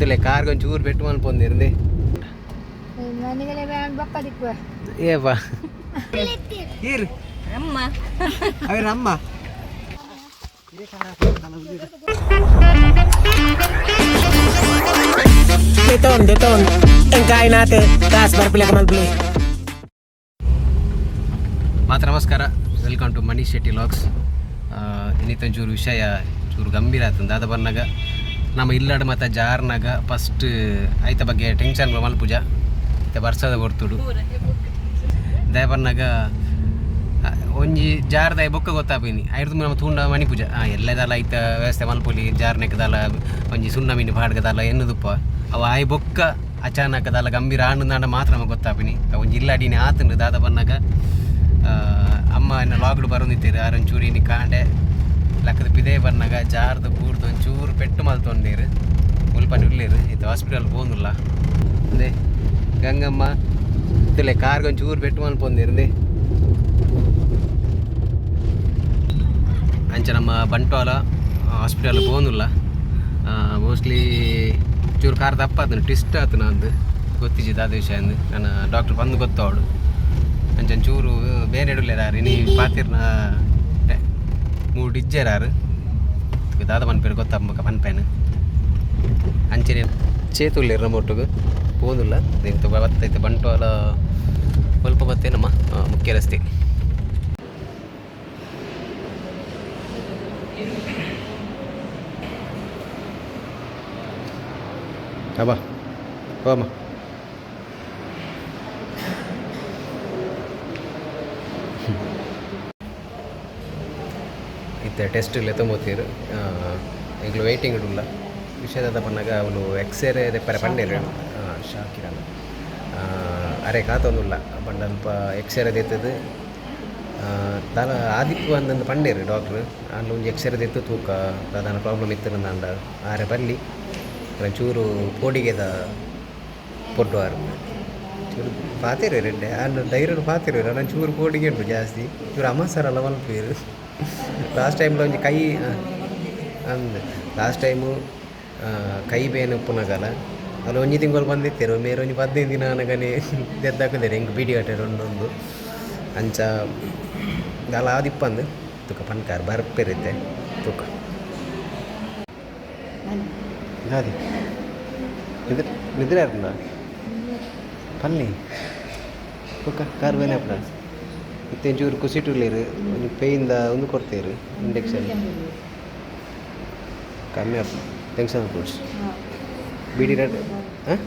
ಇತ್ತಲೆ car. Taas barpila ka man play. ಮಾತ್ರ ನಮಸ್ಕಾರ. Welcome to Manish Shetty ಲಾಕ್ಸ್ ಇನ್ನಿತ್ತ ಚೂರು ವಿಷಯ ಚೂರು ಗಂಭೀರ ಆಯ್ತು. ದಾದ ಬಂದಾಗ ನಮ್ಮ ಇಲ್ಲಡ ಮತ್ತು ಜಾರ್ನಾಗ ಫಸ್ಟ್ ಆಯ್ತ ಬಗ್ಗೆ ಟೆನ್ಷನ್ ಮಲ್ಪುಜ ಮತ್ತೆ ಬರ್ಸದ ಬರ್ತುಡು ದಯಪನ್ನಾಗ ಒಂಜಿ ಜಾರ್ ಜಾರ್ದ ಬೊಕ್ಕ ಗೊತ್ತಾಪಿನಿ. ಐರ್ದು ನಮ್ಮ ತೂಂಡ ಮಣಿ ಪೂಜೆ. ಹಾಂ ಎಲ್ಲದಲ್ಲ ಐತ ವ್ಯವಸ್ಥೆ ಮಲ್ಪೊಲಿ ಜಾರ್ನೆಕ್ಕದಲ್ಲ ಒಂಜಿ ಸುಣ್ಣ ಮೀನು ಪಾಡ್ಗದಲ್ಲ ಎನ್ನುದುಪ್ಪ. ಅವ ಆಯ್ ಬೊಕ್ಕ ಅಚಾನಕದಲ್ಲ ಗಂಭೀರ ಆಂಡ್ ಮಾತ್ರ ನಮಗೆ ಗೊತ್ತಾಪಿನಿ. ಒಂಜಿ ಇಲ್ಲಾಡಿನಿ ಆತಂಡು ದಾದ ಬನ್ನಾಗ ಅಮ್ಮ ಲಾಗ್ಡ್ ಬರೋದಿತ್ತೀರಿ ಆರೊಂಚೂರು ಇನ್ನು ಕಾಂಡೆ ಲಕ್ಕದ ಪಿದೇ ಬರ್ನಾಗ ಜಾರ್ದು ಬೂರ್ದು ಒಂಚೂರು ಪೆಟ್ಟು ಮಲ್ತೊಂಡೀರು ಮುಲ್ಪ ನಿಲ್ಲೀರು ಇದು ಹಾಸ್ಪಿಟಲ್ ಬೋಂದಿಲ್ಲ ಅದೇ ಗಂಗಮ್ಮ ಇತ್ತಲೆ ಕಾರ್ಗೆ ಒಂಚೂರು ಪೆಟ್ಟು ಮಲ್ಪೊಂದಿರಂದೆ ಅಂಚ ನಮ್ಮ ಬಂಟ್ವಾಲ ಹಾಸ್ಪಿಟಲ್ ಬೋಂದಿಲ್ಲ ಮೋಸ್ಟ್ಲಿ ಚೂರು ಕಾರ್ ತಪ್ಪಾತನು ಟ್ವಿಸ್ಟ್ ಆತು ನಂದು ಗೊತ್ತಿಜ್ಜಿದ್ದು ಅದು ವಿಷಯ ಅಂದು. ನನ್ನ ಡಾಕ್ಟರ್ ಬಂದು ಗೊತ್ತವಳು. ಅಂಚನ್ ಚೂರು ಬೇರೆ ಇಡಲೇರಾರು ನೀ ಪಾತಿರ್ನ ಮೂರು ಡಿಜ್ಜೆರಾರು ದಾದ ಪನ್ಪೇರು ಗೊತ್ತಮ್ಮ ಪನ್ಪೇನು ಅಂಚನೆ ಚೇತುಳ್ಳಿ ಮೊಟ್ಟುಗು ಹೋದಿಲ್ಲ ನಿಂತು ಬತ್ತೈತೆ ಬಂಟ್ವಾಲ ಸ್ವಲ್ಪ ಬತ್ತೇ ಮುಖ್ಯ ರಸ್ತೆ. ಅಬ್ಬಾ ಹೋಮ ಟೆಸ್ಟ್ ಇಲ್ಲೇ ತೊಂಬತ್ತೀರು ಈಗಲೂ ವೆಯ್ಟಿಂಗ್ ಇಡಲ್ಲ ವಿಷಯದ ಬಂದಾಗ ಅವನು ಎಕ್ಸ್ರೇ ರಿಪೇರ್ ಪಂಡೇರು ಶಾಕಿರಣ ಅರೆ ಕಾತೊಂದುಲ್ಲ ಪಂಡ ಅಲ್ಪ ಎಕ್ಸ್ರೇ ದೆತ್ತದು ತಲ ಆದಿತ್ಯ ಅಂದಂದು ಪಂಡೇರು ಡಾಕ್ಟ್ರು ಅಲ್ಲಿ ಒಂದು ಎಕ್ಸ್ರೇ ದೆತ್ತು ತೂಕ. ಪ್ರಧಾನ ಪ್ರಾಬ್ಲಮ್ ಇತ್ತು ಅಂದ. ಆರೆ ಬಲ್ಲಿ ಚೂರು ಪೋಡಿಗೆದ ಪೊಡ್ಡುವಾರು ಚೂರು ಪಾತಿರು ರೆಡ್ಡೆ ಅಲ್ಲಿ ಡೈರರು ಪಾತಿರು ನಾನು ಚೂರು ಪೋಡಿಗೆ ಉಂಟು ಜಾಸ್ತಿ. ಚೂರು ಅಮ್ಮಸರಲ್ಲ ಮಲ್ಪೀರು ಲಾಸ್ಟ್ ಟೈಮ್ಲ ಒಂಜಿ ಕೈ ಅಂದ್ ಲಾಸ್ಟ್ ಟೈಮು ಕೈ ಬೇನೆ ಉಪ್ಪುನಗಲ ಅಲ್ಲಿ ಒಂಜಿ ತಿಂಗಳು ಬಂದಿತ್ತೇರು ಮೇರೆ ಒಂಜಿ ಹದಿನೈದು ದಿನ ನನಗನೆ ದೆದ್ದಾಕಿದ್ದೇನೆ ಹೆಂಗೆ ಬೀಡಿ ಕಟ್ಟೆರು ಒಂದೊಂದು ಅಂಚ ದಾಲ ಆದಿಪ್ಪಂದು ತುಕ ಪನ್ಕಾರ್ ಬರ್ಪೆರಿದ್ದೆ ತುಕ ಗಾದಿ ನಿದ್ರೆ ನಿದ್ರೆ ಆರ್ನ ಪನ್ನಿ ತುಕ ಕಾರ್ ಬೇನೆ ಅಪ್ಪ ಇತ್ತೇನು ಚೂರು ಕುಸಿಟುಳ್ಳೇರು ಒಂದು ಪೇಯಿಂದ ಒಂದು ಕೊಡ್ತೇರು ಇಂಡೆಕ್ಷನ್. ಕಮ್ಮಿ ಆಪ್ ಟೆನ್ಷನ್ ಫ್ರೂಟ್ಸ್ ಬಿಡಿ ರೆಡ್ ಹಾಂ?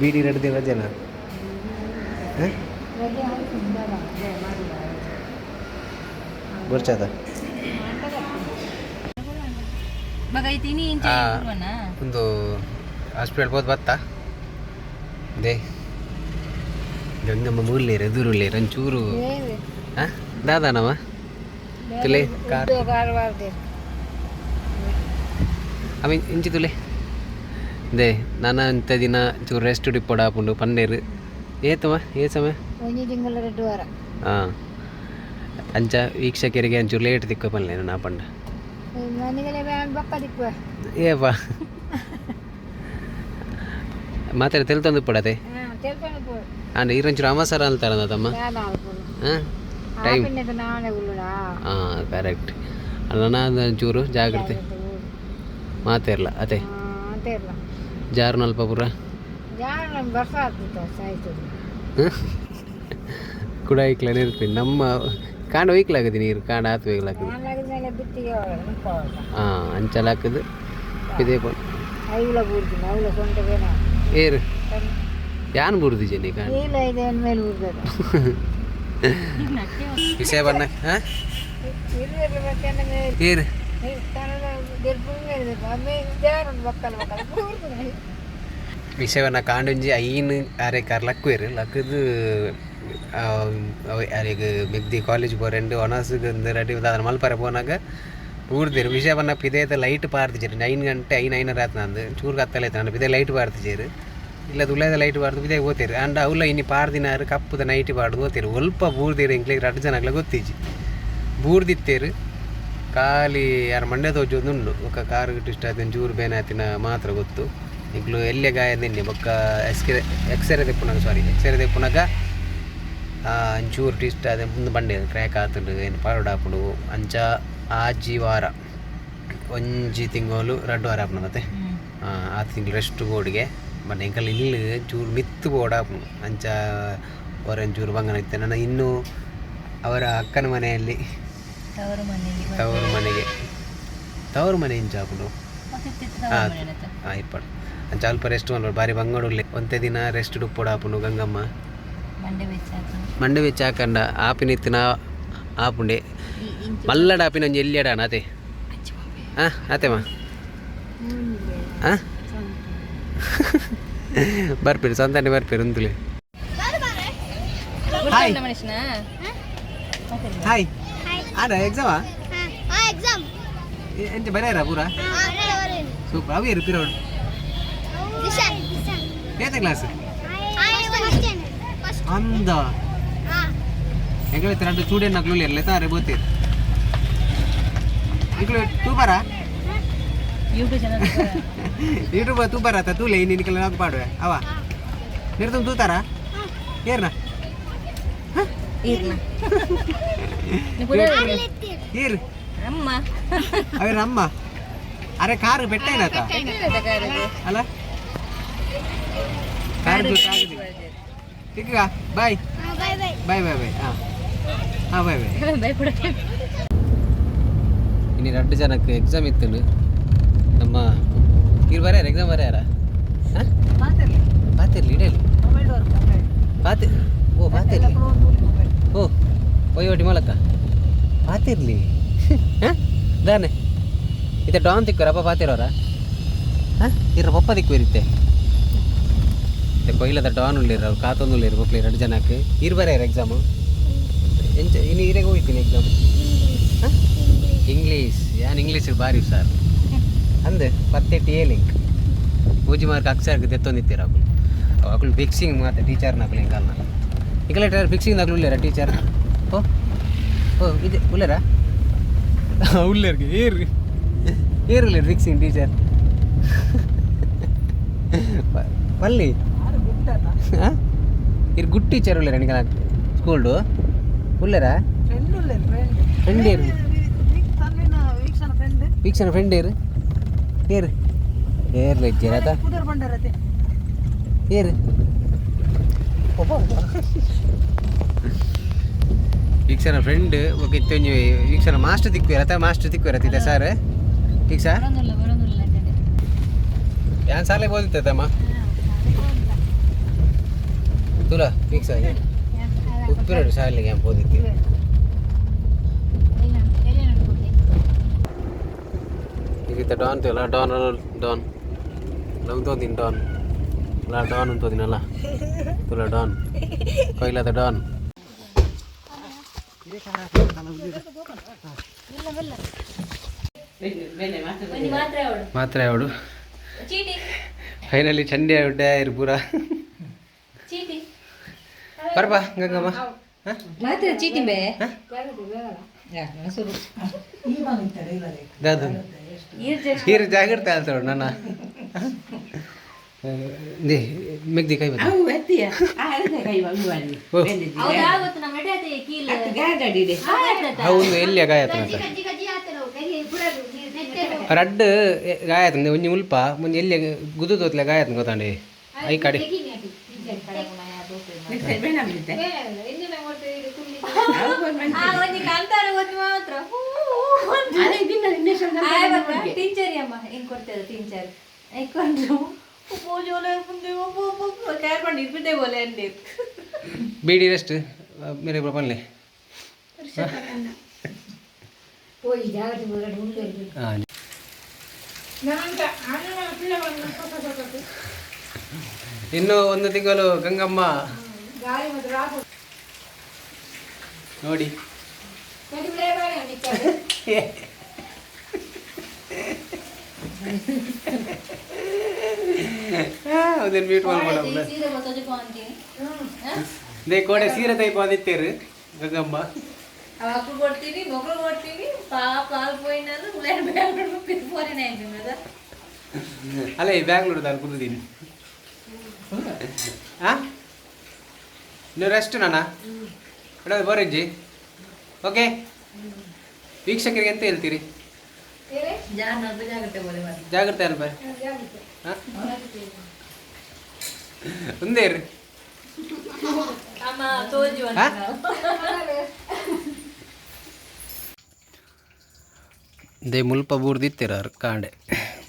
ಬಿಡಿ ರೆಡ್ ದಿನ ರಜೆನ ಹಾಂ? ಬರ್ಚಾದ? ಒಂದು ಹಾಸ್ಪಿಟಲ್ ಹೋದ್ ಬತ್ತಾ? ದೇ. ಗಂಗಮ್ಮ ಮೂರ್ಲೇರ ಎದುರುಲೇರ ಒಂಚೂರು ಹಾ ದಾದಾನವ? ತುಲೆ ಕಾರ್. ಅವ ಇಂಚಿ ತುಲೆ. ದೇ ನಾನು ಇಂಥ ದಿನ ಚೂರು ರೆಸ್ಟ್ ಡಿಪ್ಪೋಡ ಹಾಕೊಂಡು ಪನ್ನೇರು ಏತವ ಏ ಸಮಯ? ಹಾಂ ಅಂಚ ವೀಕ್ಷಕರಿಗೆ ಒಂಚೂರು ಲೇಟ್ ತಿಕ್ಕೋ ಪನ್ಲೆ ನಾ ಪಂಡ. ಏವಾ ಮಾತಾಡಿ ತೆಲ್ತಂದು ಪಡತೆ ಹಾ. ಟೈಮ್. ಆಪಿನದು ನಾಳೆ ಉಳ್ಳುಡಾ ಹಾಂ ಕರೆಕ್ಟ್ ಅಲ್ಲ ನಾನು ಒಂಚೂರು ಜಾಗ್ರತೆ. ಮಾತಿರಲ್ಲ ಅದೇ. ಜಾರು ನಲ್ಪಪುರ ಕೂಡ ಐಕ್ಲ ಇರ್ತೀನಿ ನಮ್ಮ ಕಾಂಡ ಒಯ್ಕ್ಲಾಗದಿ ನೀರು ಕಾಂಡ ಆತು ನಿಂತ್ಕೊಳ್ಳಲ್ಲ ಹಾಂ ಅಂಚಲ್ ಹಾಕದು ಇದೇ ಏರು. ಯಾನ್ ಬುಡ್ದು ಜನಿ ಕಾಂಡ ಇಲ್ಲ ಇದೆ ಅಂದಮೇಲೆ ಬೂರ್ದದ? ವಿಷಯ ಬಣ್ಣ ಹಾಂ? ಇರ್ಬೇಕು ಬೇಕಂದ ಮೇಲೆ ಏರು ಕನ್ನಡ ಗೆಲ್ಪು ಮೇಲೆ ಆಮೇಲೆ ಜಾರು ಬಕ್ಕಲ ಬಕ್ಕಲ ಬೂರ್ದು ವಿಷಯವನ್ನ ಕಾಂಡೊಂಜಿ ಐನ್ ಅರೆ ಕಾರ್ ಲಕ್ಕುವೆರು ಲಕ್ಕದು ಅರೆಗ್ ಮೆಗ್ದಿ ಕಾಲೇಜ್ ಬೋರೆಂಡು ಒನಸ್ಗಂದು ರೆಡಿ ಅದನ್ನ ಮಲ್ಪರೆ ಪೋನಾಗ ಊರ್ದಿರು ವಿಷಯವನ್ನ ಪಿದೇದ ಲೈಟ್ ಪಾರ್ತಿಜೇರು ಐನ್ ಗಂಟೆ ಐನ್ ಐನರ ಆತು ನಂದು. ಚೂರು ಕತ್ತಲೈತೆ ನಾನು ಪಿದೆ ಲೈಟ್ ಪಾರ್ತಿಜೇರು ಇಲ್ಲ ದುಲಾಯದ ಲೈಟ್ ಬಾರ್ದು ಪಿದೆ ಓದ್ತೀರಿ ಅಂಡ್ ಅವಲ್ಲ ಇನ್ನು ಪಾರ್ದಿನಾರು ಕಪ್ಪುದ ನೈಟ್ ಬಾರ್ದು ಓದ್ತೀರಿ ಒಲ್ಪ ಬೂರ್ದಿರು ಇಂಕ್ಲಿಗೆ ರಡ್ ಜನಗ್ಲ ಗೊತ್ತೀಜಿ. ಬೂರ್ದಿತ್ತೇರು. ಖಾಲಿ ಯಾರ್ ಮಂಡ್ಯ ತೋಜೊಂದುಂಡು ಒಕ್ಕ ಕಾರ್ ಗಿಟ್ಟು ಇಷ್ಟ ಆಯ್ತು ಜೂರು ಬೇನಾತಿನ ಮಾತ್ರ ಗೊತ್ತು. ಈಗಲೂ ಎಲ್ಲೇ ಗಾಯ ನಿನ್ನೆ. ಬೊಕ್ಕ ಎಕ್ಸ್ರೆ ಎಕ್ಸ್ರೇ ತೆಪ್ಪುನಾಗ ಸಾರಿ ಎಕ್ಸ್ರೇ ತೆಪ್ಪುನಾಗ ಒಂಚೂರು ಟಿಸ್ಟ್ ಆದ ಮುಂದೆ ಬಂಡೆ ಕ್ರ್ಯಾಕ್ ಆತುಂಡು ಏನು ಪಾರೋಡ್ ಹಾಪುಡು ಅಂಚ ಆಜಿ ವಾರ. ಒಂಜಿ ತಿಂಗಳು ರಡ್ಡು ವಾರ ಆಪುನ ಮತ್ತೆ. ಆ ತಿಂಗಳು ರೆಸ್ಟ್ ಗೋಡಿಗೆ. ಎಂಕಲ್ ಇಲ್ಲಿ ಚೂರು ಮಿತ್ತು ಬೋಡ ಅಂಚ ಒಂಚೂರು ಬಂಗನ ನಾನು ಇನ್ನೂ ಅವರ ಅಕ್ಕನ ಮನೆಯಲ್ಲಿ. ತವರು ಮನೆಗೆ ತವರು ಮನೆಗೆ. ತವರು ಮನೆ ಇಂಚ ಹಾಕೊಂಡು. ಹಾಂ ಹಾಂ ಇಪ್ಪಡು ಅಂಚ ಅಲ್ಪ ರೆಸ್ಟ್ ಮಾಡ್ಬೋದು ಬಾರಿ ಬಂಗಡೂರಲ್ಲಿ ಒಂದೇ ದಿನ ರೆಸ್ಟ್ ಡುಪ್ಪೋಡ ಹಾಪುಂಡು ಗಂಗಮ್ಮ. ಮಂಡೆ ಬೆಚ್ಚ ಹಾಕಂಡ. ಆಪಿನಿತ್ತಿನ ಆಪುಂಡೆ ಮಲ್ಲಡ ಆಪಿನ ಒಂಜಿ ಎಲ್ಲಿಯಡಾನ ಅದೇ ಹಾಂ ಅತೇಮ್ಮ ಹಾಂ ಬರ್ಪೇರು ಸಂತಾನೆ ಬರ್ಪೇರು ಉಂತುಲೆ ಹಾಯ್ ಮನುಷ್ಯನ ಹಾಯ್ ಆಡ ಎಕ್ಸಾಮಾ ಆ ಎಕ್ಸಾಮ್ ಎಂತ ಬರ್ಯಾರ ಪೂರ ಸೂಪರ್ ಅವು ಇರು ಪಿರೋಡ್ ದಿಶಾನ್ ಏತ ಕ್ಲಾಸ್ ಫಸ್ಟ್ ಫಸ್ಟ್ ಅಂದ ಹಾ ಎಂಗಳ ಎರಡು ಸ್ಟೂಡೆಂಟ್ ನಕ್ಲು ಇರಲ್ಲ ತಾರೆ ಬೋತೀರ್ ಎಂಗಳು ತೂ ಬರ ಯೂಟ್ಯೂಬ್ ಚಾನಲ್ ಯೂಟ್ಯೂಬ್ ತೂ ಬರ ತ ತೂಲೆ ನಾವು ಪಾಡುವೆ. ಅವ? ನಿರ್ತು ತೂತಾರ? ಏರ್ನ? ಏರ್ ಅಮ್ಮ ಅವ್ರ ಅಮ್ಮ. ಅರೆ ಕಾರ್ ಬೆಟ್ಟ ಏನತ್ತ ಅಲ್ಲ. ಕಾರ್ ಈಗ ಬಾಯ್. Bye bye bye. ಬಾಯ್ ಬಾಯ್ ಹಾಂ. ಹಾಂ ಬಾಯ್ ಬಾಯ್. ಇನ್ನು ಎರಡು ಜನಕ್ಕೆ ಎಕ್ಸಾಮ್ ಇತ್ತು ನಮ್ಮ ಇವ್ರು ಬರ್ಯಾರ ಎಕ್ಸಾಮ್ ಬರ್ಯಾರ? ಬಾತಿರ್ಲಿ ಇಡೇಲಿ ಪಾತಿ ಓ ಬಾತಿರ್ಲಿ ಓ ಒಟ್ಟಿ ಮೂಲಕ ಪಾತಿರ್ಲಿ ಹಾ? ದಾನೆ ಇತ್ತೆ ಡಾನ್ ತಿಕ್ಕೋರಪ್ಪ ಬಾತಿರೋರ ಹಾಂ? ಇರ ಪಪ್ಪ ತಿಕ್ಕೋರಿತ್ತೆ. ಕೊಯ್ಲದ ಡಾನ್ ಉಳ್ಳಿರ ಅವ್ರು ಕಾತೊಂದು ಉಳ್ಳಿರ ಮಕ್ಳು ಎರಡು ಜನಕ್ಕೆ. ಇರ್ ಬರ್ಯಾರ ಎಕ್ಸಾಮು ಎಂಚ ಇನ್ನು ಇರೆಗೆ ಹೋಗ್ತೀನಿ ಎಕ್ಸಾಮ್ ಹಾಂ? ಇಂಗ್ಲೀಷ್ ಯಾನ್ ಇಂಗ್ಲೀಷ್ ಬಾರಿ ಸರ್ ಅಂದೆ ಪತ್ತೆಟ್ಟು ಲಿಂಕ್ ಪೂಜಿ ಮಾರ್ಕ್ ಅಕ್ಷರಕ್ಕೆ ತೆತ್ತೊಂದಿತ್ತೀರ ಅವಳು ಅಕ್ಕಳು ಫಿಕ್ಸಿಂಗ್ ಮಾತೆ ಟೀಚರ್ ನಕಲು ಅಲ್ಲ ಈಗಲೇ ಟರ್ ಫಿಕ್ಸಿಂಗ್ ನಕಲು ಉಳ್ಳೇರ ಟೀಚರ್ ಓ ಓ ಇದೆ ಉಳ್ಳೇರ ಉಳ್ಳೇರ್ಗೆ ಏರು ಏರು ಉಳ್ಳೇರು ಫಿಕ್ಸಿಂಗ್ ಟೀಚರ್ ಪಲ್ಲಿ ಇರ್ ಗುಡ್ ಟೀಚರ್ ಉಳ್ಳೇರ ನಿಗಲ ಸ್ಕೂಲ್ಡು ಉಳ್ಳೇರ ಫ್ರೆಂಡ್ ಏರು ವೀಕ್ಷಣ ಫ್ರೆಂಡ್ ಏರು ಏರು ಏರ್ ಲೆಜ್ಜೆರತ ಏರು ವೀಕ್ಷಣ ಫ್ರೆಂಡ್ ఒక ಇತ್ತೊಂಜಿ ವೀಕ್ಷಣ ಮಾಸ್ಟರ್ ತಿಕ್ವೇರತ ಮಾಸ್ಟರ್ ತಿಕ್ವೇರತಿದೆ ಸರ್ ಈಗ ಸರ್ ಯಾನ್ ಸಾಲೆ ಬೋದಿತ್ತಮ್ಮ ತುಲ ವೀಕ್ಷ ಉಪ್ಪಿರೋಡು ಈಗ ಡಾನ್ ತಿಲ್ಲ ಡಾನ್ ಡಾನ್ ಲವ್ ತೋದಿನ್ ಡಾನ್ ಲಾ ಡಾನ್ ಅಂತೋದಿನಲ್ಲ ತುಲ ಡಾನ್ ಕೊಯ್ಲದ ಡಾನ್ ಮಾತ್ರ ಅವಳು ಮಾತ್ರ ಅವಳು. ಚೀಟಿ ಫೈನಲಿ ಚಂಡಿ ಉಡ್ಡ ಇರು پورا ಚೀಟಿ ಬರ್ಬಾ ಗಂಗಮ್ಮ. ಮಾತ್ರ ಚೀಟಿ ಬೇ. ದಾದು ಹೀರ್ ಜಾಗ್ರತೆ ಆಲ್ತಾಳು ನನ್ನ. ದೇ ಮೆಗ್ದಿ ಕೈ ಬದ ಎಡೆ ಕೀಲ್. ಅವನು ಎಲ್ಲಿ ಬುಡರು ರಡ್ ರಡ್ಡ್ ಗಾಯತನ ಒಂಜಿ ಉಲ್ಪ ಮುಂಜಿ ಎಲ್ಲಿ ಗುದು ತೋತ್ಲೆ ಗಾಯತನ ಗೊತ್ತಾಂಡಿ? ಐ ಕಡಿ. ಒಂದು ಕಾಂತಾರ ಒಂದು ಮಾತ್ರ. ಟೀಚರ್ ಅಮ್ಮ ಹಿಂಗ್ ಕೊಡ್ತೇವೆ ಟೀಚರ್ ಮುಂದೆ ಕೇರ್ ಮಾಡಿ ಇರ್ಬಿಟ್ಟೆ ಬೋಲೆ ಅಂದೆ ಬೀಡಿ ರೆಸ್ಟ್ ಮೇರೆ ಬನ್ನಿ. ಹಾಂ. ಇನ್ನು ಒಂದು ತಿಂಗಳು ಗಂಗಮ್ಮ. ನೋಡಿ. ಅದನ್ನು ದೇ ಕೋಡೆ ಸೀರೆ ತೈ ಬಂದಿತ್ತೇರಿ ಗಂಗಮ್ಮ. ಅವಕ್ಕೂ ಕೊಡ್ತೀನಿ ಮಗಳು ಕೊಡ್ತೀನಿ ಪಾಪ ಅಲ್ಲ ಈ ನೀವು ರೆಸ್ಟ್ ನಾನಾ? ಬಿಡೋದು ಬೋರಜ್ಜಿ. ಓಕೆ ವೀಕ್ಷಕರಿಗೆ ಎಂತ ಹೇಳ್ತೀರಿ? ಜಾಗ್ರತೆ ಹಾಂ ಒಂದೇ ರೀ? ದೇ ಮುಲ್ಪ ಬೂರ್ದಿತ್ತೀರ ಕಾಂಡೆ.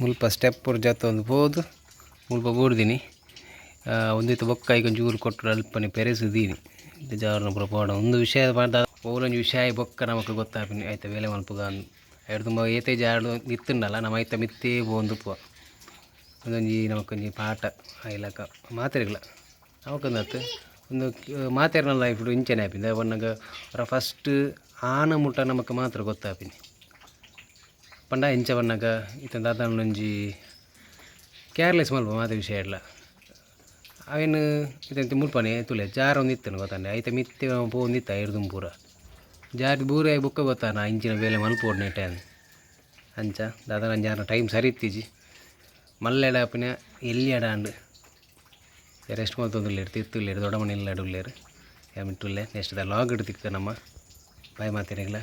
ಮುಲ್ಪ ಸ್ಟೆಪ್ ಜೊತೆ ಒಂದು ಹೋದು ಮುಲ್ಪ ಬೂರ್ದಿನಿ. ಒಂದಿತ್ತು ಬೊಕ್ಕ ಈಗ ಜೂರು ಕೊಟ್ಟರು ಅಲ್ಪನೆ ಪೆರೆಸಿದೀನಿ. ಜಾರನ ಜಾರ್ನ ಪುರ ಪೋಡ ಒಂದು ವಿಷಯ ಮಾಡ್ದ ಓಲೊಂದು ವಿಷಯ ಬೊಕ್ಕ ನಮಕ್ ಗೊತ್ತಾಪಿನಿ ಐತ ವೇಲೆ ಮಲ್ಪುಗ ಎರಡು ತುಂಬ ಏತೆ ಜಾಡು ನಿತ್ತುಂಡಲ್ಲ, ನಮ್ಮ ಐತ ಮಿತ್ತೇ ಬೋಂದುಪ್ಪ ಪೋ ಒಂದೊಂಜಿ ನಮಕೊಂಜಿ ಪಾಠ ಐಲಕ ಮಾತೆರೆಗಳ ನಮಕೊಂದತ್ತು ಒಂದು ಮಾತೆರ್ನ ಲೈಫ್ ಇಂಚನೆ ಆಪಿಂದ. ಒನ್ನಗ, ಅವರ ಫಸ್ಟ್ ಆನ ಮುಟ್ಟ ನಮಕ್ಕೆ ಮಾತ್ರ ಗೊತ್ತಾಪಿನಿ. ಪಂಡ ಇಂಚ ಬನ್ನಾಗ ಇತ್ತ ದಾದಾನೊಂಜಿ ಕೇರ್ಲೆಸ್ ಮಲ್ಪ ಮಾತ ವಿಷಯ ಇಲ್ಲ ಅವೇನು ಇದಂತ ಮುಲ್ಪನೆ ತುಲೆ ಜಾರ ಒಂದು ಇತ್ತನು ಗೊತ್ತಾನೆ ಐತ ಮಿತ್ತೆ ಪೋ ಒಂದಿತ್ತ ಐರ್ದು ಪೂರ ಜಾರಿ ಬೂರೆ ಬುಕ್ಕ ಗೊತ್ತಾನ, ಇಂಚಿನ ಬೇಲೆ ಮಲ್ಪೋಡ್ ನೆಟ್ಟೆ ಅಂಚ, ದಾದಾ ನನ್ನ ಜಾರ ಟೈಮ್ ಸರಿ ಇತ್ತೀಜಿ ಮಲ್ಲೆಡ ಅಪ್ಪನ ಎಲ್ಲಿ ಅಡ ಅಂಡು ರೆಸ್ಟ್ ಮತ್ತೊಂದುಲ್ಲೇರು ತಿರ್ತುಲ್ಲೇರು ದೊಡ್ಡ ಮನೆ ಇಲ್ಲ ಅಡುಲ್ಲೇರು ಯಾಮಿಟ್ಟುಲ್ಲೆ ನೆಕ್ಸ್ಟ್ ಲಾಗ್ ಇಡ್ತಿಕ್ಕ ನಮ್ಮ. ಬಾಯ್ ಮಾತಿರಲ್ಲ